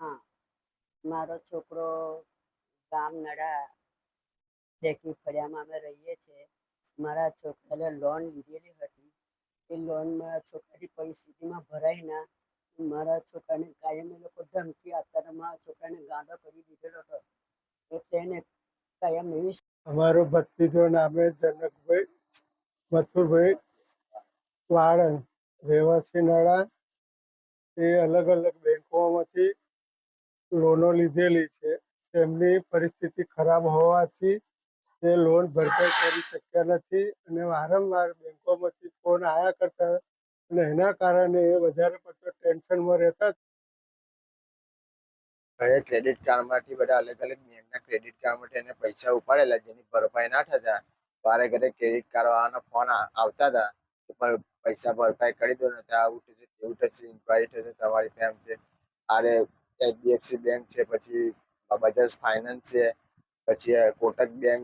હા. મારો છોકરો ગામ નડા ડેકી ફળિયામાં અમે રહીએ છીએ. મારા છોકરાને લોન લીધેલી હતી. એ લોન મારા છોકરાની પરિસ્થિતિમાં ભરાઈ ના. મારા છોકરાને કાયમ એ લોકો ધમકી આપતા હતા. મારા છોકરાને ગાંડો કરી દીધેલો હતો. એટલે એને કાયમ એવી અમારો ભત્રીજો નામે જનકભાઈ મથુરભાઈ વાળંદ. રહેવાસી નડા એ અલગ અલગ બેંકોમાંથી લોનો લીધેલી છે. તેમની પરિસ્થિતિ ખરાબ હોવાથી તે લોન ભરપાઈ કરી શક્યા નથી અને વારંવાર બેંકોમાંથી ફોન આવ્યા કરતા અને એના કારણે એ વધારે પડતો ટેન્શનમાં રહેતા હવે ક્રેડિટ કાર્ડમાંથી બધા અલગ અલગ બેંકના ક્રેડિટ કાર્ડમાંથી એને પૈસા ઉપાડેલા, જેની ભરપાઈ ના થતા, વારે ઘરે ક્રેડિટ કાર્ડ વાળાના ફોન આવતા હતા. પણ પૈસા ભરપાઈ કરી દો ને તો આવું થશે તેવું થશે ઇન્ક્વાયરી થશે તમારી ફેમ છે, આરે એચડીએફસી બેંક છે, પછી બજાજ ફાઇનાન્સ છે, પછી કોટક બેંક